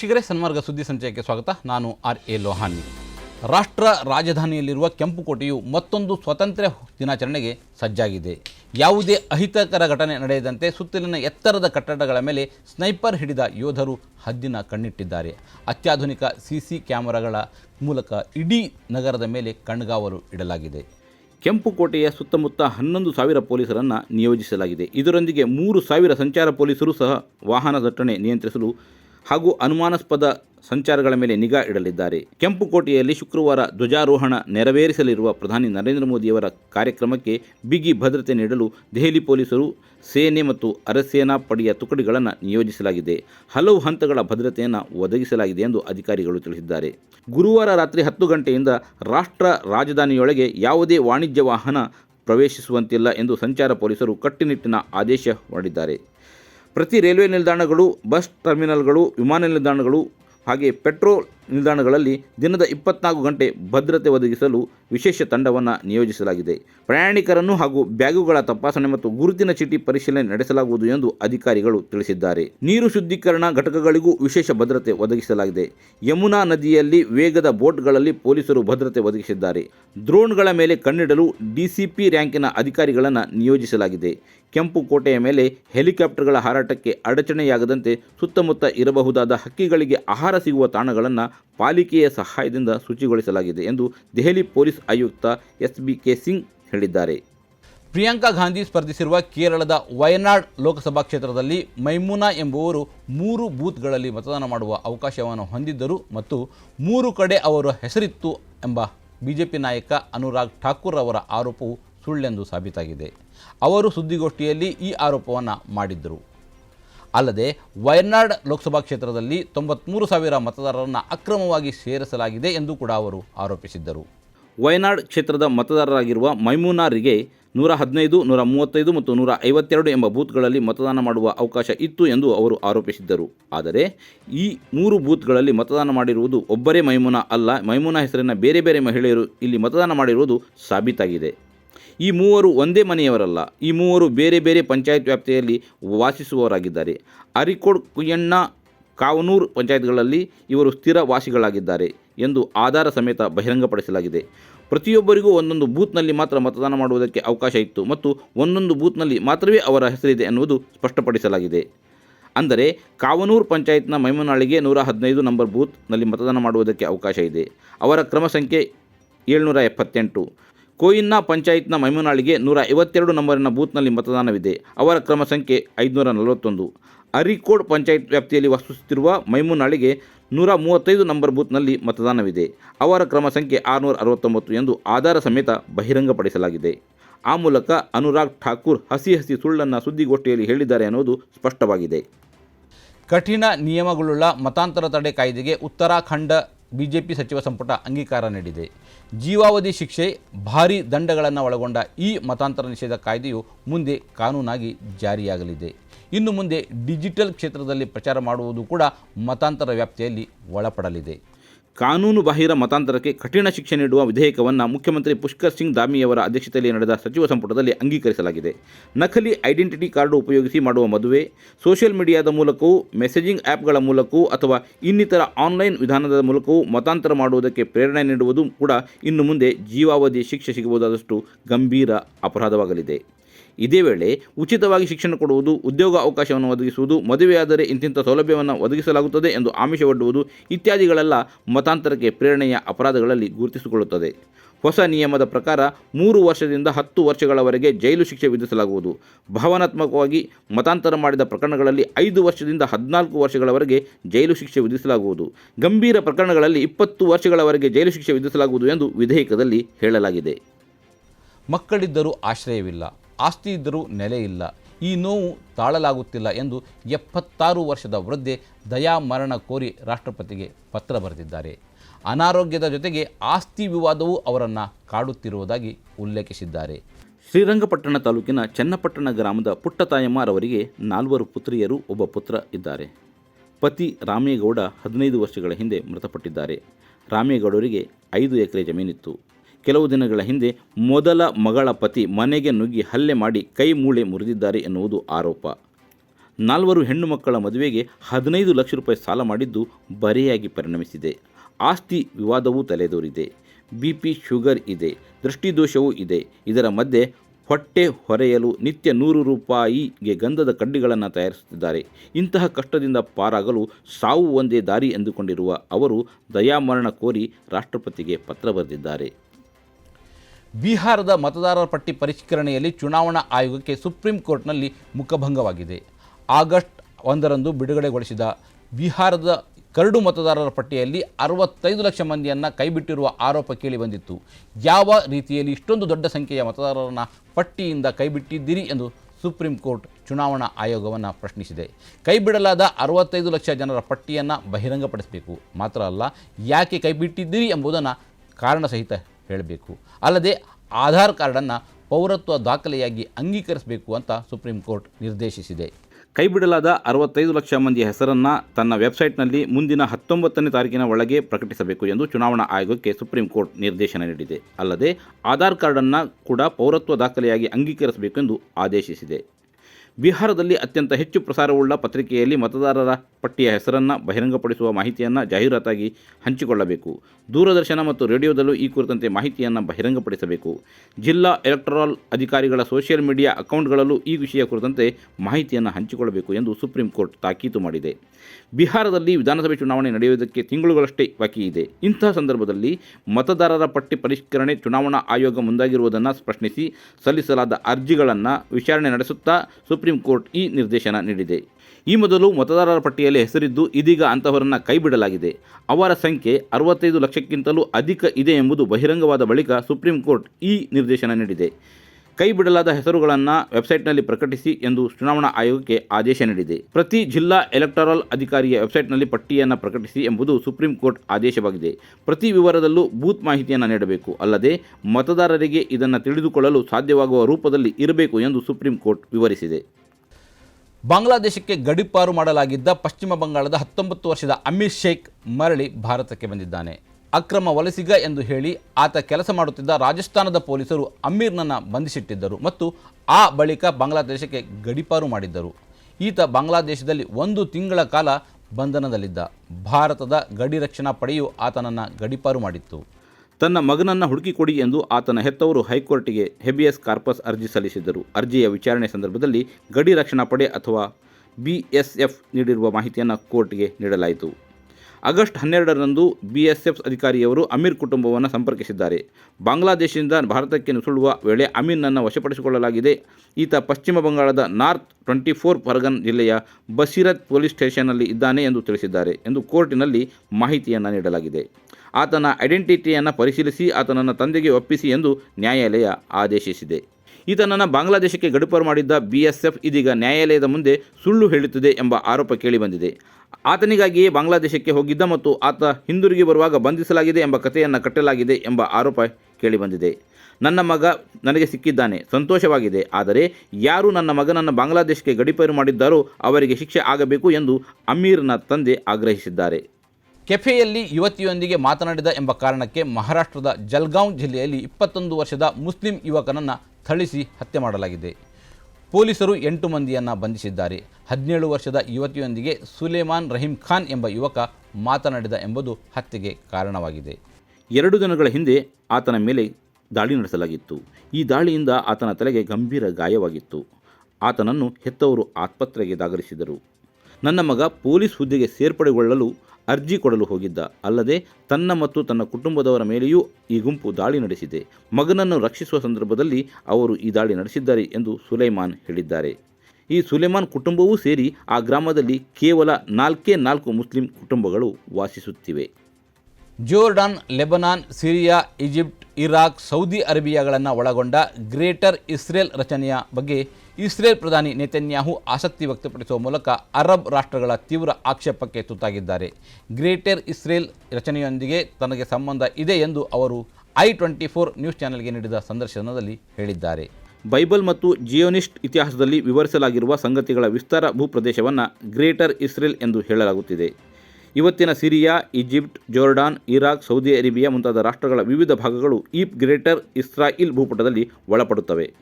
ವೀಕ್ಷಕರೇ, ಸನ್ಮಾರ್ಗ ಸುದ್ದಿ ಸಂಚಯಕ್ಕೆ ಸ್ವಾಗತ. ನಾನು ಆರ್ ಎ ಲೋಹಾನಿ ರಾಷ್ಟ್ರ ರಾಜಧಾನಿಯಲ್ಲಿರುವ ಕೆಂಪುಕೋಟೆಯು ಮತ್ತೊಂದು ಸ್ವಾತಂತ್ರ್ಯ ದಿನಾಚರಣೆಗೆ ಸಜ್ಜಾಗಿದೆ. ಯಾವುದೇ ಅಹಿತಕರ ಘಟನೆ ನಡೆಯದಂತೆ ಸುತ್ತಲಿನ ಎತ್ತರದ ಕಟ್ಟಡಗಳ ಮೇಲೆ ಸ್ನೈಪರ್ ಹಿಡಿದ ಯೋಧರು ಹದ್ದಿನ ಕಣ್ಣಿಟ್ಟಿದ್ದಾರೆ. ಅತ್ಯಾಧುನಿಕ ಸಿಸಿ ಕ್ಯಾಮೆರಾಗಳ ಮೂಲಕ ಇಡೀ ನಗರದ ಮೇಲೆ ಕಣ್ಗಾವಲು ಇಡಲಾಗಿದೆ. ಕೆಂಪುಕೋಟೆಯ ಸುತ್ತಮುತ್ತ ಹನ್ನೊಂದು ಸಾವಿರ ಪೊಲೀಸರನ್ನು ನಿಯೋಜಿಸಲಾಗಿದೆ. ಇದರೊಂದಿಗೆ ಮೂರು ಸಾವಿರ ಸಂಚಾರ ಪೊಲೀಸರು ಸಹ ವಾಹನ ದಟ್ಟಣೆ ನಿಯಂತ್ರಿಸಲು ಹಾಗೂ ಅನುಮಾನಾಸ್ಪದ ಸಂಚಾರಗಳ ಮೇಲೆ ನಿಗಾ ಇಡಲಿದ್ದಾರೆ. ಕೆಂಪುಕೋಟೆಯಲ್ಲಿ ಶುಕ್ರವಾರ ಧ್ವಜಾರೋಹಣ ನೆರವೇರಿಸಲಿರುವ ಪ್ರಧಾನಿ ನರೇಂದ್ರ ಮೋದಿಯವರ ಕಾರ್ಯಕ್ರಮಕ್ಕೆ ಬಿಗಿ ಭದ್ರತೆ ನೀಡಲು ದೆಹಲಿ ಪೊಲೀಸರು, ಸೇನೆ ಮತ್ತು ಅರೆಸೇನಾ ಪಡೆಯ ತುಕಡಿಗಳನ್ನು ನಿಯೋಜಿಸಲಾಗಿದೆ. ಹಲವು ಹಂತಗಳ ಭದ್ರತೆಯನ್ನು ಒದಗಿಸಲಾಗಿದೆ ಎಂದು ಅಧಿಕಾರಿಗಳು ತಿಳಿಸಿದ್ದಾರೆ. ಗುರುವಾರ ರಾತ್ರಿ ಹತ್ತು ಗಂಟೆಯಿಂದ ರಾಷ್ಟ್ರ ರಾಜಧಾನಿಯೊಳಗೆ ಯಾವುದೇ ವಾಣಿಜ್ಯ ವಾಹನ ಪ್ರವೇಶಿಸುವಂತಿಲ್ಲ ಎಂದು ಸಂಚಾರ ಪೊಲೀಸರು ಕಟ್ಟುನಿಟ್ಟಿನ ಆದೇಶ ಮಾಡಿದ್ದಾರೆ ಪ್ರತಿ ರೈಲ್ವೆ ನಿಲ್ದಾಣಗಳು ಬಸ್ ಟರ್ಮಿನಲ್ಗಳು ವಿಮಾನ ನಿಲ್ದಾಣಗಳು ಹಾಗೆ ಪೆಟ್ರೋಲ್ ನಿಲ್ದಾಣಗಳಲ್ಲಿ ದಿನದ ಇಪ್ಪತ್ನಾಲ್ಕು ಗಂಟೆ ಭದ್ರತೆ ಒದಗಿಸಲು ವಿಶೇಷ ತಂಡವನ್ನು ನಿಯೋಜಿಸಲಾಗಿದೆ. ಪ್ರಯಾಣಿಕರನ್ನು ಹಾಗೂ ಬ್ಯಾಗುಗಳ ತಪಾಸಣೆ ಮತ್ತು ಗುರುತಿನ ಚೀಟಿ ಪರಿಶೀಲನೆ ನಡೆಸಲಾಗುವುದು ಎಂದು ಅಧಿಕಾರಿಗಳು ತಿಳಿಸಿದ್ದಾರೆ. ನೀರು ಶುದ್ಧೀಕರಣ ಘಟಕಗಳಿಗೂ ವಿಶೇಷ ಭದ್ರತೆ ಒದಗಿಸಲಾಗಿದೆ. ಯಮುನಾ ನದಿಯಲ್ಲಿ ವೇಗದ ಬೋಟ್ಗಳಲ್ಲಿ ಪೊಲೀಸರು ಭದ್ರತೆ ಒದಗಿಸಿದ್ದಾರೆ. ಡ್ರೋನ್ಗಳ ಮೇಲೆ ಕಣ್ಣಿಡಲು ಡಿಸಿಪಿ ರ್ಯಾಂಕಿನ ಅಧಿಕಾರಿಗಳನ್ನು ನಿಯೋಜಿಸಲಾಗಿದೆ. ಕೆಂಪು ಕೋಟೆಯ ಮೇಲೆ ಹೆಲಿಕಾಪ್ಟರ್ಗಳ ಹಾರಾಟಕ್ಕೆ ಅಡಚಣೆಯಾಗದಂತೆ ಸುತ್ತಮುತ್ತ ಇರಬಹುದಾದ ಹಕ್ಕಿಗಳಿಗೆ ಆಹಾರ ಸಿಗುವ ತಾಣಗಳನ್ನು ಪಾಲಿಕೆಯ ಸಹಾಯದಿಂದ ಶುಚಿಗೊಳಿಸಲಾಗಿದೆ ಎಂದು ದೆಹಲಿ ಪೊಲೀಸ್ ಆಯುಕ್ತ ಎಸ್ ಬಿ ಕೆ ಸಿಂಗ್ ಹೇಳಿದ್ದಾರೆ. ಪ್ರಿಯಾಂಕಾ ಗಾಂಧಿ ಸ್ಪರ್ಧಿಸಿರುವ ಕೇರಳದ ವಯನಾಡ್ ಲೋಕಸಭಾ ಕ್ಷೇತ್ರದಲ್ಲಿ ಮೈಮುನಾ ಎಂಬುವರು ಮೂರು ಬೂತ್ಗಳಲ್ಲಿ ಮತದಾನ ಮಾಡುವ ಅವಕಾಶವನ್ನು ಹೊಂದಿದ್ದರು ಮತ್ತು ಮೂರು ಕಡೆ ಅವರ ಹೆಸರಿತ್ತು ಎಂಬ ಬಿಜೆಪಿ ನಾಯಕ ಅನುರಾಗ್ ಠಾಕೂರ್ ಅವರ ಆರೋಪವು ಸುಳ್ಳೆಂದು ಸಾಬೀತಾಗಿದೆ. ಅವರು ಸುದ್ದಿಗೋಷ್ಠಿಯಲ್ಲಿ ಈ ಆರೋಪವನ್ನು ಮಾಡಿದ್ದರು. ಅಲ್ಲದೆ ವಯನಾಡ್ ಲೋಕಸಭಾ ಕ್ಷೇತ್ರದಲ್ಲಿ ತೊಂಬತ್ತ್ಮೂರು ಸಾವಿರ ಮತದಾರರನ್ನು ಅಕ್ರಮವಾಗಿ ಸೇರಿಸಲಾಗಿದೆ ಎಂದು ಕೂಡ ಅವರು ಆರೋಪಿಸಿದ್ದರು. ವಯನಾಡ್ ಕ್ಷೇತ್ರದ ಮತದಾರರಾಗಿರುವ ಮೈಮೂನಾರಿಗೆ ನೂರ ಹದಿನೈದು, ನೂರ ಮೂವತ್ತೈದು ಮತ್ತು ನೂರ ಐವತ್ತೆರಡು ಎಂಬ ಬೂತ್ಗಳಲ್ಲಿ ಮತದಾನ ಮಾಡುವ ಅವಕಾಶ ಇತ್ತು ಎಂದು ಅವರು ಆರೋಪಿಸಿದ್ದರು. ಆದರೆ ಈ ಮೂರು ಬೂತ್ಗಳಲ್ಲಿ ಮತದಾನ ಮಾಡಿರುವುದು ಒಬ್ಬರೇ ಮೈಮುನಾ ಅಲ್ಲ. ಮೈಮುನಾ ಹೆಸರಿನ ಬೇರೆ ಬೇರೆ ಮಹಿಳೆಯರು ಇಲ್ಲಿ ಮತದಾನ ಮಾಡಿರುವುದು ಸಾಬೀತಾಗಿದೆ. ಈ ಮೂವರು ಒಂದೇ ಮನೆಯವರಲ್ಲ, ಈ ಮೂವರು ಬೇರೆ ಬೇರೆ ಪಂಚಾಯತ್ ವ್ಯಾಪ್ತಿಯಲ್ಲಿ ವಾಸಿಸುವವರಾಗಿದ್ದಾರೆ. ಅರಿಕೋಡ್ ಕುಯ್ಯಣ್ಣ, ಕಾವನೂರು ಪಂಚಾಯತ್ಗಳಲ್ಲಿ ಇವರು ಸ್ಥಿರ ವಾಸಿಗಳಾಗಿದ್ದಾರೆ ಎಂದು ಆಧಾರ ಸಮೇತ ಬಹಿರಂಗಪಡಿಸಲಾಗಿದೆ. ಪ್ರತಿಯೊಬ್ಬರಿಗೂ ಒಂದೊಂದು ಬೂತ್ನಲ್ಲಿ ಮಾತ್ರ ಮತದಾನ ಮಾಡುವುದಕ್ಕೆ ಅವಕಾಶ ಇತ್ತು ಮತ್ತು ಒಂದೊಂದು ಬೂತ್ನಲ್ಲಿ ಮಾತ್ರವೇ ಅವರ ಹೆಸರಿದೆ ಎನ್ನುವುದು ಸ್ಪಷ್ಟಪಡಿಸಲಾಗಿದೆ. ಅಂದರೆ, ಕಾವನೂರು ಪಂಚಾಯತ್ನ ಮೈಮನಾಳಿಗೆ ನೂರ ಹದಿನೈದು ನಂಬರ್ ಬೂತ್ನಲ್ಲಿ ಮತದಾನ ಮಾಡುವುದಕ್ಕೆ ಅವಕಾಶ ಇದೆ. ಅವರ ಕ್ರಮ ಸಂಖ್ಯೆ ಏಳ್ನೂರ ಎಪ್ಪತ್ತೆಂಟು. ಕೋಯಿನ್ನ ಪಂಚಾಯತ್ನ ಮೈಮನಾಳಿಗೆ ನೂರ ಐವತ್ತೆರಡು ನಂಬರಿನ ಬೂತ್ನಲ್ಲಿ ಮತದಾನವಿದೆ. ಅವರ ಕ್ರಮ ಸಂಖ್ಯೆ ಐದುನೂರ ನಲವತ್ತೊಂದು. ಅರಿಕೋಡ್ ಪಂಚಾಯತ್ ವ್ಯಾಪ್ತಿಯಲ್ಲಿ ವಾಸಿಸುತ್ತಿರುವ ಮೈಮುನಾಳಿಗೆ ನೂರ ಮೂವತ್ತೈದು ನಂಬರ್ ಬೂತ್ನಲ್ಲಿ ಮತದಾನವಿದೆ. ಅವರ ಕ್ರಮ ಸಂಖ್ಯೆ ಆರುನೂರ ಅರವತ್ತೊಂಬತ್ತು ಎಂದು ಆಧಾರ ಸಮೇತ ಬಹಿರಂಗಪಡಿಸಲಾಗಿದೆ. ಆ ಮೂಲಕ ಅನುರಾಗ್ ಠಾಕೂರ್ ಹಸಿ ಹಸಿ ಸುಳ್ಳನ್ನು ಸುದ್ದಿಗೋಷ್ಠಿಯಲ್ಲಿ ಹೇಳಿದ್ದಾರೆ ಅನ್ನೋದು ಸ್ಪಷ್ಟವಾಗಿದೆ. ಕಠಿಣ ನಿಯಮಗಳುಳ್ಳ ಮತಾಂತರ ತಡೆ ಕಾಯ್ದೆಗೆ ಉತ್ತರಾಖಂಡ ಬಿಜೆಪಿ ಸಚಿವ ಸಂಪುಟ ಅಂಗೀಕಾರ ನೀಡಿದೆ. ಜೀವಾವಧಿ ಶಿಕ್ಷೆ ಭಾರೀ ದಂಡಗಳನ್ನು ಒಳಗೊಂಡ ಈ ಮತಾಂತರ ನಿಷೇಧ ಕಾಯ್ದೆಯು ಮುಂದೆ ಕಾನೂನಾಗಿ ಜಾರಿಯಾಗಲಿದೆ. ಇನ್ನು ಮುಂದೆ ಡಿಜಿಟಲ್ ಕ್ಷೇತ್ರದಲ್ಲಿ ಪ್ರಚಾರ ಮಾಡುವುದು ಕೂಡ ಮತಾಂತರ ವ್ಯಾಪ್ತಿಯಲ್ಲಿ ಒಳಪಡಲಿದೆ. ಕಾನೂನು ಬಾಹಿರ ಮತಾಂತರಕ್ಕೆ ಕಠಿಣ ಶಿಕ್ಷೆ ನೀಡುವ ವಿಧೇಯಕವನ್ನು ಮುಖ್ಯಮಂತ್ರಿ ಪುಷ್ಕರ್ ಸಿಂಗ್ ದಾಮಿಯವರ ಅಧ್ಯಕ್ಷತೆಯಲ್ಲಿ ನಡೆದ ಸಚಿವ ಸಂಪುಟದಲ್ಲಿ ಅಂಗೀಕರಿಸಲಾಗಿದೆ. ನಕಲಿ ಐಡೆಂಟಿಟಿ ಕಾರ್ಡು ಉಪಯೋಗಿಸಿ ಮಾಡುವ ಮದುವೆ, ಸೋಷಿಯಲ್ ಮೀಡಿಯಾದ ಮೂಲಕವೂ, ಮೆಸೇಜಿಂಗ್ ಆ್ಯಪ್ಗಳ ಮೂಲಕವೂ ಅಥವಾ ಇನ್ನಿತರ ಆನ್ಲೈನ್ ವಿಧಾನದ ಮೂಲಕವೂ ಮತಾಂತರ ಮಾಡುವುದಕ್ಕೆ ಪ್ರೇರಣೆ ನೀಡುವುದು ಕೂಡ ಇನ್ನು ಮುಂದೆ ಜೀವಾವಧಿ ಶಿಕ್ಷೆ ಸಿಗಬಹುದಾದಷ್ಟು ಗಂಭೀರ ಅಪರಾಧವಾಗಲಿದೆ. ಇದೇ ವೇಳೆ ಉಚಿತವಾಗಿ ಶಿಕ್ಷಣ ಕೊಡುವುದು, ಉದ್ಯೋಗ ಅವಕಾಶವನ್ನು ಒದಗಿಸುವುದು, ಮದುವೆಯಾದರೆ ಇಂತಿಂಥ ಸೌಲಭ್ಯವನ್ನು ಒದಗಿಸಲಾಗುತ್ತದೆ ಎಂದು ಆಮಿಷವೊಡ್ಡುವುದು ಇತ್ಯಾದಿಗಳೆಲ್ಲ ಮತಾಂತರಕ್ಕೆ ಪ್ರೇರಣೆಯ ಅಪರಾಧಗಳಲ್ಲಿ ಗುರುತಿಸಿಕೊಳ್ಳುತ್ತದೆ. ಹೊಸ ನಿಯಮದ ಪ್ರಕಾರ ಮೂರು ವರ್ಷದಿಂದ ಹತ್ತು ವರ್ಷಗಳವರೆಗೆ ಜೈಲು ಶಿಕ್ಷೆ ವಿಧಿಸಲಾಗುವುದು. ಭಾವನಾತ್ಮಕವಾಗಿ ಮತಾಂತರ ಮಾಡಿದ ಪ್ರಕರಣಗಳಲ್ಲಿ ಐದು ವರ್ಷದಿಂದ ಹದಿನಾಲ್ಕು ವರ್ಷಗಳವರೆಗೆ ಜೈಲು ಶಿಕ್ಷೆ ವಿಧಿಸಲಾಗುವುದು. ಗಂಭೀರ ಪ್ರಕರಣಗಳಲ್ಲಿ ಇಪ್ಪತ್ತು ವರ್ಷಗಳವರೆಗೆ ಜೈಲು ಶಿಕ್ಷೆ ವಿಧಿಸಲಾಗುವುದು ಎಂದು ವಿಧೇಯಕದಲ್ಲಿ ಹೇಳಲಾಗಿದೆ. ಮಕ್ಕಳಿದ್ದರೂ ಆಶ್ರಯವಿಲ್ಲ. ಆಸ್ತಿ ಇದ್ದರೂ ನೆಲೆ ಇಲ್ಲ. ಈ ನೋವು ತಾಳಲಾಗುತ್ತಿಲ್ಲ ಎಂದು ಎಪ್ಪತ್ತಾರು ವರ್ಷದ ವೃದ್ಧೆ ದಯಾ ಮರಣ ಕೋರಿ ರಾಷ್ಟ್ರಪತಿಗೆ ಪತ್ರ ಬರೆದಿದ್ದಾರೆ. ಅನಾರೋಗ್ಯದ ಜೊತೆಗೆ ಆಸ್ತಿ ವಿವಾದವೂ ಅವರನ್ನು ಕಾಡುತ್ತಿರುವುದಾಗಿ ಉಲ್ಲೇಖಿಸಿದ್ದಾರೆ. ಶ್ರೀರಂಗಪಟ್ಟಣ ತಾಲೂಕಿನ ಚನ್ನಪಟ್ಟಣ ಗ್ರಾಮದ ಪುಟ್ಟತಾಯಮ್ಮರವರಿಗೆ ನಾಲ್ವರು ಪುತ್ರಿಯರು, ಒಬ್ಬ ಪುತ್ರ ಇದ್ದಾರೆ. ಪತಿ ರಾಮೇಗೌಡ ಹದಿನೈದು ವರ್ಷಗಳ ಹಿಂದೆ ಮೃತಪಟ್ಟಿದ್ದಾರೆ. ರಾಮೇಗೌಡರಿಗೆ ಐದು ಎಕರೆ ಜಮೀನಿತ್ತು. ಕೆಲವು ದಿನಗಳ ಹಿಂದೆ ಮೊದಲ ಮಗಳ ಪತಿ ಮನೆಗೆ ನುಗ್ಗಿ ಹಲ್ಲೆ ಮಾಡಿ ಕೈ ಮೂಳೆ ಮುರಿದಿದ್ದಾರೆ ಎನ್ನುವುದು ಆರೋಪ. ನಾಲ್ವರು ಹೆಣ್ಣು ಮಕ್ಕಳ ಮದುವೆಗೆ ಹದಿನೈದು ಲಕ್ಷ ರೂಪಾಯಿ ಸಾಲ ಮಾಡಿದ್ದು ಬರೆಯಾಗಿ ಪರಿಣಮಿಸಿದೆ. ಆಸ್ತಿ ವಿವಾದವೂ ತಲೆದೋರಿದೆ. ಬಿ ಪಿ ಶುಗರ್ ಇದೆ, ದೃಷ್ಟಿದೋಷವೂ ಇದೆ. ಇದರ ಮಧ್ಯೆ ಹೊಟ್ಟೆ ಹೊರೆಯಲು ನಿತ್ಯ ನೂರು ರೂಪಾಯಿಗೆ ಗಂಧದ ಕಡ್ಡಿಗಳನ್ನು ತಯಾರಿಸುತ್ತಿದ್ದಾರೆ. ಇಂತಹ ಕಷ್ಟದಿಂದ ಪಾರಾಗಲು ಸಾವು ಒಂದೇ ದಾರಿ ಎಂದುಕೊಂಡಿರುವ ಅವರು ದಯಾಮರಣ ಕೋರಿ ರಾಷ್ಟ್ರಪತಿಗೆ ಪತ್ರ ಬರೆದಿದ್ದಾರೆ. ಬಿಹಾರದ ಮತದಾರರ ಪಟ್ಟಿ ಪರಿಷ್ಕರಣೆಯಲ್ಲಿ ಚುನಾವಣಾ ಆಯೋಗಕ್ಕೆ ಸುಪ್ರೀಂ ಕೋರ್ಟ್ನಲ್ಲಿ ಮುಖಭಂಗವಾಗಿದೆ. ಆಗಸ್ಟ್ ಒಂದರಂದು ಬಿಡುಗಡೆಗೊಳಿಸಿದ ಬಿಹಾರದ ಕರಡು ಮತದಾರರ ಪಟ್ಟಿಯಲ್ಲಿ ಅರವತ್ತೈದು ಲಕ್ಷ ಮಂದಿಯನ್ನು ಕೈಬಿಟ್ಟಿರುವ ಆರೋಪ ಕೇಳಿಬಂದಿತ್ತು ಯಾವ ರೀತಿಯಲ್ಲಿ ಇಷ್ಟೊಂದು ದೊಡ್ಡ ಸಂಖ್ಯೆಯ ಮತದಾರರನ್ನು ಪಟ್ಟಿಯಿಂದ ಕೈಬಿಟ್ಟಿದ್ದೀರಿ ಎಂದು ಸುಪ್ರೀಂ ಕೋರ್ಟ್ ಚುನಾವಣಾ ಆಯೋಗವನ್ನು ಪ್ರಶ್ನಿಸಿದೆ. ಕೈಬಿಡಲಾದ ಅರವತ್ತೈದು ಲಕ್ಷ ಜನರ ಪಟ್ಟಿಯನ್ನು ಬಹಿರಂಗಪಡಿಸಬೇಕು. ಮಾತ್ರ ಅಲ್ಲ, ಯಾಕೆ ಕೈಬಿಟ್ಟಿದ್ದೀರಿ ಎಂಬುದನ್ನು ಕಾರಣ ಸಹಿತ ಹೇಳಬೇಕು. ಅಲ್ಲದೆ ಆಧಾರ್ ಕಾರ್ಡನ್ನು ಪೌರತ್ವ ದಾಖಲೆಯಾಗಿ ಅಂಗೀಕರಿಸಬೇಕು ಅಂತ ಸುಪ್ರೀಂ ಕೋರ್ಟ್ ನಿರ್ದೇಶಿಸಿದೆ. ಕೈಬಿಡಲಾದ ಅರವತ್ತೈದು ಲಕ್ಷ ಮಂದಿಯ ಹೆಸರನ್ನು ತನ್ನ ವೆಬ್ಸೈಟ್ನಲ್ಲಿ ಮುಂದಿನ ಹತ್ತೊಂಬತ್ತನೇ ತಾರೀಕಿನ ಒಳಗೆ ಪ್ರಕಟಿಸಬೇಕು ಎಂದು ಚುನಾವಣಾ ಆಯೋಗಕ್ಕೆ ಸುಪ್ರೀಂ ಕೋರ್ಟ್ ನಿರ್ದೇಶನ ನೀಡಿದೆ. ಅಲ್ಲದೆ ಆಧಾರ್ ಕಾರ್ಡನ್ನು ಕೂಡ ಪೌರತ್ವ ದಾಖಲೆಯಾಗಿ ಅಂಗೀಕರಿಸಬೇಕು ಎಂದು ಆದೇಶಿಸಿದೆ. ಬಿಹಾರದಲ್ಲಿ ಅತ್ಯಂತ ಹೆಚ್ಚು ಪ್ರಸಾರವುಳ್ಳ ಪತ್ರಿಕೆಯಲ್ಲಿ ಮತದಾರರ ಪಟ್ಟಿಯ ಹೆಸರನ್ನು ಬಹಿರಂಗಪಡಿಸುವ ಮಾಹಿತಿಯನ್ನು ಜಾಹೀರಾತಾಗಿ ಹಂಚಿಕೊಳ್ಳಬೇಕು. ದೂರದರ್ಶನ ಮತ್ತು ರೇಡಿಯೋದಲ್ಲೂ ಈ ಕುರಿತಂತೆ ಮಾಹಿತಿಯನ್ನು ಬಹಿರಂಗಪಡಿಸಬೇಕು. ಜಿಲ್ಲಾ ಎಲೆಕ್ಟರಲ್ ಅಧಿಕಾರಿಗಳ ಸೋಷಿಯಲ್ ಮೀಡಿಯಾ ಅಕೌಂಟ್ಗಳಲ್ಲೂ ಈ ವಿಷಯ ಕುರಿತಂತೆ ಮಾಹಿತಿಯನ್ನು ಹಂಚಿಕೊಳ್ಳಬೇಕು ಎಂದು ಸುಪ್ರೀಂ ಕೋರ್ಟ್ ತಾಕೀತು ಮಾಡಿದೆ. ಬಿಹಾರದಲ್ಲಿ ವಿಧಾನಸಭೆ ಚುನಾವಣೆ ನಡೆಯುವುದಕ್ಕೆ ತಿಂಗಳುಗಳಷ್ಟೇ ಬಾಕಿ ಇದೆ. ಇಂತಹ ಸಂದರ್ಭದಲ್ಲಿ ಮತದಾರರ ಪಟ್ಟಿ ಪರಿಷ್ಕರಣೆ ಚುನಾವಣಾ ಆಯೋಗ ಮುಂದಾಗಿರುವುದನ್ನು ಪ್ರಶ್ನಿಸಿ ಸಲ್ಲಿಸಲಾದ ಅರ್ಜಿಗಳನ್ನು ವಿಚಾರಣೆ ನಡೆಸುತ್ತಾ ಸುಪ್ರೀಂ ಕೋರ್ಟ್ ಈ ನಿರ್ದೇಶನ ನೀಡಿದೆ. ಈ ಮೊದಲು ಮತದಾರರ ಪಟ್ಟಿಯಲ್ಲಿ ಹೆಸರಿದ್ದು ಇದೀಗ ಅಂತಹವರನ್ನು ಕೈಬಿಡಲಾಗಿದೆ. ಅವರ ಸಂಖ್ಯೆ ಅರವತ್ತೈದು ಲಕ್ಷಕ್ಕಿಂತಲೂ ಅಧಿಕ ಇದೆ ಎಂಬುದು ಬಹಿರಂಗವಾದ ಬಳಿಕ ಸುಪ್ರೀಂ ಕೋರ್ಟ್ ಈ ನಿರ್ದೇಶನ ನೀಡಿದೆ. ಕೈ ಬಿಡಲಾದ ಹೆಸರುಗಳನ್ನು ವೆಬ್ಸೈಟ್ನಲ್ಲಿ ಪ್ರಕಟಿಸಿ ಎಂದು ಚುನಾವಣಾ ಆಯೋಗಕ್ಕೆ ಆದೇಶ ನೀಡಿದೆ. ಪ್ರತಿ ಜಿಲ್ಲಾ ಎಲೆಕ್ಟರಲ್ ಅಧಿಕಾರಿಯ ವೆಬ್ಸೈಟ್ನಲ್ಲಿ ಪಟ್ಟಿಯನ್ನು ಪ್ರಕಟಿಸಿ ಎಂಬುದು ಸುಪ್ರೀಂ ಕೋರ್ಟ್ ಆದೇಶವಾಗಿದೆ. ಪ್ರತಿ ವಿವರದಲ್ಲೂ ಬೂತ್ ಮಾಹಿತಿಯನ್ನು ನೀಡಬೇಕು. ಅಲ್ಲದೆ, ಮತದಾರರಿಗೆ ಇದನ್ನು ತಿಳಿದುಕೊಳ್ಳಲು ಸಾಧ್ಯವಾಗುವ ರೂಪದಲ್ಲಿ ಇರಬೇಕು ಎಂದು ಸುಪ್ರೀಂ ಕೋರ್ಟ್ ವಿವರಿಸಿದೆ. ಬಾಂಗ್ಲಾದೇಶಕ್ಕೆ ಗಡಿಪಾರು ಮಾಡಲಾಗಿದ್ದ ಪಶ್ಚಿಮ ಬಂಗಾಳದ ಹತ್ತೊಂಬತ್ತು ವರ್ಷದ ಅಮೀರ್ ಶೇಖ್ ಮರಳಿ ಭಾರತಕ್ಕೆ ಬಂದಿದ್ದಾನೆ. ಅಕ್ರಮ ವಲಸಿಗ ಎಂದು ಹೇಳಿ ಆತ ಕೆಲಸ ಮಾಡುತ್ತಿದ್ದ ರಾಜಸ್ಥಾನದ ಪೊಲೀಸರು ಅಮೀರ್ನನ್ನು ಬಂಧಿಸಿಟ್ಟಿದ್ದರು ಮತ್ತು ಆ ಬಳಿಕ ಬಾಂಗ್ಲಾದೇಶಕ್ಕೆ ಗಡಿಪಾರು ಮಾಡಿದ್ದರು. ಈತ ಬಾಂಗ್ಲಾದೇಶದಲ್ಲಿ ಒಂದು ತಿಂಗಳ ಕಾಲ ಬಂಧನದಲ್ಲಿದ್ದ. ಭಾರತದ ಗಡಿ ರಕ್ಷಣಾ ಪಡೆಯು ಆತನನ್ನು ಗಡಿಪಾರು ಮಾಡಿತ್ತು. ತನ್ನ ಮಗನನ್ನು ಹುಡುಕಿಕೊಡಿ ಎಂದು ಆತನ ಹೆತ್ತವರು ಹೈಕೋರ್ಟಿಗೆ ಹೆಬಿಯಸ್ ಕಾರ್ಪಸ್ ಅರ್ಜಿ ಸಲ್ಲಿಸಿದ್ದರು. ಅರ್ಜಿಯ ವಿಚಾರಣೆ ಸಂದರ್ಭದಲ್ಲಿ ಗಡಿ ರಕ್ಷಣಾ ಪಡೆ ಅಥವಾ ಬಿಎಸ್ಎಫ್ ನೀಡಿರುವ ಮಾಹಿತಿಯನ್ನು ಕೋರ್ಟ್ಗೆ ನೀಡಲಾಯಿತು. ಆಗಸ್ಟ್ ಹನ್ನೆರಡರಂದು ಬಿಎಸ್ಎಫ್ ಅಧಿಕಾರಿಯವರು ಅಮೀರ್ ಕುಟುಂಬವನ್ನು ಸಂಪರ್ಕಿಸಿದ್ದಾರೆ. ಬಾಂಗ್ಲಾದೇಶದಿಂದ ಭಾರತಕ್ಕೆ ನುಸುಳುವ ವೇಳೆ ಅಮೀನನ್ನು ವಶಪಡಿಸಿಕೊಳ್ಳಲಾಗಿದೆ. ಈತ ಪಶ್ಚಿಮ ಬಂಗಾಳದ ನಾರ್ತ್ ಟ್ವೆಂಟಿ ಫೋರ್ ಫರ್ಗನ್ ಜಿಲ್ಲೆಯ ಬಸೀರತ್ ಪೊಲೀಸ್ ಸ್ಟೇಷನ್ನಲ್ಲಿ ಇದ್ದಾನೆ ಎಂದು ತಿಳಿಸಿದ್ದಾರೆ ಎಂದು ಕೋರ್ಟಿನಲ್ಲಿ ಮಾಹಿತಿಯನ್ನು ನೀಡಲಾಗಿದೆ. ಆತನ ಐಡೆಂಟಿಟಿಯನ್ನು ಪರಿಶೀಲಿಸಿ ಆತನನ್ನು ತಂದೆಗೆ ಒಪ್ಪಿಸಿ ಎಂದು ನ್ಯಾಯಾಲಯ ಆದೇಶಿಸಿದೆ. ಈತನನ್ನು ಬಾಂಗ್ಲಾದೇಶಕ್ಕೆ ಗಡಿಪಾರು ಮಾಡಿದ್ದ ಬಿಎಸ್ಎಫ್ ಇದೀಗ ನ್ಯಾಯಾಲಯದ ಮುಂದೆ ಸುಳ್ಳು ಹೇಳುತ್ತಿದೆ ಎಂಬ ಆರೋಪ ಕೇಳಿಬಂದಿದೆ. ಆತನಿಗಾಗಿಯೇ ಬಾಂಗ್ಲಾದೇಶಕ್ಕೆ ಹೋಗಿದ್ದ ಮತ್ತು ಆತ ಹಿಂದಿರುಗಿ ಬರುವಾಗ ಬಂಧಿಸಲಾಗಿದೆ ಎಂಬ ಕಥೆಯನ್ನು ಕಟ್ಟಲಾಗಿದೆ ಎಂಬ ಆರೋಪ ಕೇಳಿಬಂದಿದೆ ನನ್ನ ಮಗ ನನಗೆ ಸಿಕ್ಕಿದ್ದಾನೆ, ಸಂತೋಷವಾಗಿದೆ, ಆದರೆ ಯಾರು ನನ್ನ ಮಗನನ್ನು ಬಾಂಗ್ಲಾದೇಶಕ್ಕೆ ಗಡಿಪಾರು ಮಾಡಿದ್ದಾರೋ ಅವರಿಗೆ ಶಿಕ್ಷೆ ಆಗಬೇಕು ಎಂದು ಅಮೀರ್ನ ತಂದೆ ಆಗ್ರಹಿಸಿದ್ದಾರೆ. ಕೆಫೆಯಲ್ಲಿ ಯುವತಿಯೊಂದಿಗೆ ಮಾತನಾಡಿದ ಎಂಬ ಕಾರಣಕ್ಕೆ ಮಹಾರಾಷ್ಟ್ರದ ಜಲ್ಗಾಂವ್ ಜಿಲ್ಲೆಯಲ್ಲಿ ಇಪ್ಪತ್ತೊಂದು ವರ್ಷದ ಮುಸ್ಲಿಂ ಯುವಕನನ್ನು ಥಳಿಸಿ ಹತ್ಯೆ ಮಾಡಲಾಗಿದೆ. ಪೊಲೀಸರು ಎಂಟು ಮಂದಿಯನ್ನು ಬಂಧಿಸಿದ್ದಾರೆ. ಹದಿನೇಳು ವರ್ಷದ ಯುವತಿಯೊಂದಿಗೆ ಸುಲೇಮಾನ್ ರಹೀಂ ಖಾನ್ ಎಂಬ ಯುವಕ ಮಾತನಾಡಿದ ಎಂಬುದು ಹತ್ಯೆಗೆ ಕಾರಣವಾಗಿದೆ. ಎರಡು ದಿನಗಳ ಹಿಂದೆ ಆತನ ಮೇಲೆ ದಾಳಿ ನಡೆಸಲಾಗಿತ್ತು. ಈ ದಾಳಿಯಿಂದ ಆತನ ತಲೆಗೆ ಗಂಭೀರ ಗಾಯವಾಗಿತ್ತು. ಆತನನ್ನು ಹೆತ್ತವರು ಆಸ್ಪತ್ರೆಗೆ ದಾಖಲಿಸಿದರು. ನನ್ನ ಮಗ ಪೊಲೀಸ್ ಹುದ್ದೆಗೆ ಸೇರ್ಪಡೆಗೊಳ್ಳಲು ಅರ್ಜಿ ಕೊಡಲು ಹೋಗಿದ್ದ. ಅಲ್ಲದೆ ತನ್ನ ಮತ್ತು ತನ್ನ ಕುಟುಂಬದವರ ಮೇಲೆಯೂ ಈ ಗುಂಪು ದಾಳಿ ನಡೆಸಿದೆ. ಮಗನನ್ನು ರಕ್ಷಿಸುವ ಸಂದರ್ಭದಲ್ಲಿ ಅವರು ಈ ದಾಳಿ ನಡೆಸಿದ್ದಾರೆ ಎಂದು ಸುಲೈಮಾನ್ ಹೇಳಿದ್ದಾರೆ. ಈ ಸುಲೇಮಾನ್ ಕುಟುಂಬವೂ ಸೇರಿ ಆ ಗ್ರಾಮದಲ್ಲಿ ಕೇವಲ ನಾಲ್ಕೇ ನಾಲ್ಕು ಮುಸ್ಲಿಂ ಕುಟುಂಬಗಳು ವಾಸಿಸುತ್ತಿವೆ. Jordan, Lebanon, Syria, Egypt Iraq, Saudi ಅರೇಬಿಯಾಗಳನ್ನು ಒಳಗೊಂಡ ಗ್ರೇಟರ್ ಇಸ್ರೇಲ್ ರಚನೆಯ ಬಗ್ಗೆ ಇಸ್ರೇಲ್ ಪ್ರಧಾನಿ ನೆತನ್ಯಾಹು ಆಸಕ್ತಿ ವ್ಯಕ್ತಪಡಿಸುವ ಮೂಲಕ ಅರಬ್ ರಾಷ್ಟ್ರಗಳ ತೀವ್ರ ಆಕ್ಷೇಪಕ್ಕೆ ತುತ್ತಾಗಿದ್ದಾರೆ. ಗ್ರೇಟರ್ ಇಸ್ರೇಲ್ ರಚನೆಯೊಂದಿಗೆ ತನಗೆ ಸಂಬಂಧ ಇದೆ ಎಂದು ಅವರು ಐ ಟ್ವೆಂಟಿ ಫೋರ್ ನ್ಯೂಸ್ ಚಾನೆಲ್ಗೆ ನೀಡಿದ ಸಂದರ್ಶನದಲ್ಲಿ ಹೇಳಿದ್ದಾರೆ. ಬೈಬಲ್ ಮತ್ತು ಜಿಯೋನಿಸ್ಟ್ ಇತಿಹಾಸದಲ್ಲಿ ವಿವರಿಸಲಾಗಿರುವ ಸಂಗತಿಗಳ ವಿಸ್ತಾರ ಭೂಪ್ರದೇಶವನ್ನು ಗ್ರೇಟರ್ ಇಸ್ರೇಲ್ ಎಂದು ಹೇಳಲಾಗುತ್ತಿದೆ. ಇವತ್ತಿನ Syria, Egypt, Jordan, Iraq, Saudi Arabia ಮುಂತಾದ ರಾಷ್ಟ್ರಗಳ ವಿವಿಧ ಭಾಗಗಳು ಈ ಗ್ರೇಟರ್ ಇಸ್ರಾಯಿಲ್ ಭೂಪಟದಲ್ಲಿ ಒಳಪಡುತ್ತವೆ.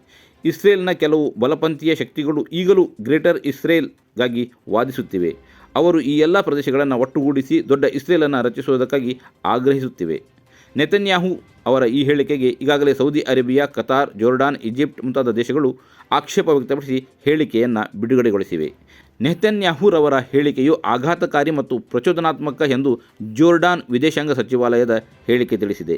ಇಸ್ರೇಲ್ನ ಕೆಲವು ಬಲಪಂಥೀಯ ಶಕ್ತಿಗಳು ಈಗಲೂ ಗ್ರೇಟರ್ ಇಸ್ರೇಲ್ಗಾಗಿ ವಾದಿಸುತ್ತಿವೆ. ಅವರು ಈ ಎಲ್ಲ ಪ್ರದೇಶಗಳನ್ನು ಒಟ್ಟುಗೂಡಿಸಿ ದೊಡ್ಡ ಇಸ್ರೇಲನ್ನು ರಚಿಸುವುದಕ್ಕಾಗಿ ಆಗ್ರಹಿಸುತ್ತಿವೆ. ನೆತನ್ಯಾಹು ಅವರ ಈ ಹೇಳಿಕೆಗೆ ಈಗಾಗಲೇ Saudi Arabia, Qatar, Jordan, Egypt ಮುಂತಾದ ದೇಶಗಳು ಆಕ್ಷೇಪ ವ್ಯಕ್ತಪಡಿಸಿ ಹೇಳಿಕೆಯನ್ನು ಬಿಡುಗಡೆಗೊಳಿಸಿವೆ. ನೆತನ್ಯಾಹುರವರ ಹೇಳಿಕೆಯು ಆಘಾತಕಾರಿ ಮತ್ತು ಪ್ರಚೋದನಾತ್ಮಕ ಎಂದು ಜೋರ್ಡಾನ್ ವಿದೇಶಾಂಗ ಸಚಿವಾಲಯದ ಹೇಳಿಕೆ ತಿಳಿಸಿದೆ.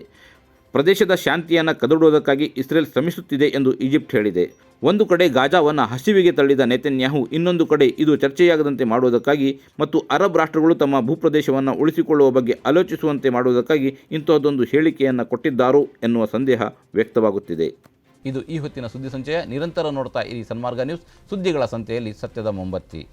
ಪ್ರದೇಶದ ಶಾಂತಿಯನ್ನು ಕದಡುವುದಕ್ಕಾಗಿ ಇಸ್ರೇಲ್ ಶ್ರಮಿಸುತ್ತಿದೆ ಎಂದು ಈಜಿಪ್ಟ್ ಹೇಳಿದೆ. ಒಂದು ಕಡೆ ಗಾಜಾವನ್ನು ಹಸಿವಿಗೆ ತಳ್ಳಿದ ನೆತನ್ಯಾಹು, ಇನ್ನೊಂದು ಕಡೆ ಇದು ಚರ್ಚೆಯಾಗದಂತೆ ಮಾಡುವುದಕ್ಕಾಗಿ ಮತ್ತು ಅರಬ್ ರಾಷ್ಟ್ರಗಳು ತಮ್ಮ ಭೂಪ್ರದೇಶವನ್ನು ಉಳಿಸಿಕೊಳ್ಳುವ ಬಗ್ಗೆ ಆಲೋಚಿಸುವಂತೆ ಮಾಡುವುದಕ್ಕಾಗಿ ಇಂತಹದ್ದೊಂದು ಹೇಳಿಕೆಯನ್ನು ಕೊಟ್ಟಿದ್ದಾರೋ ಎನ್ನುವ ಸಂದೇಹ ವ್ಯಕ್ತವಾಗುತ್ತಿದೆ. ಇದು ಈ ಹೊತ್ತಿನ ಸುದ್ದಿ ಸಂಚಯ. ನಿರಂತರ ನೋಡ್ತಾ ಇರಿ ಸನ್ಮಾರ್ಗ ನ್ಯೂಸ್ ಸುದ್ದಿಗಳ ಸಂತೆಯಲ್ಲಿ ಸತ್ಯದ ಮೊಂಬತ್ತಿ.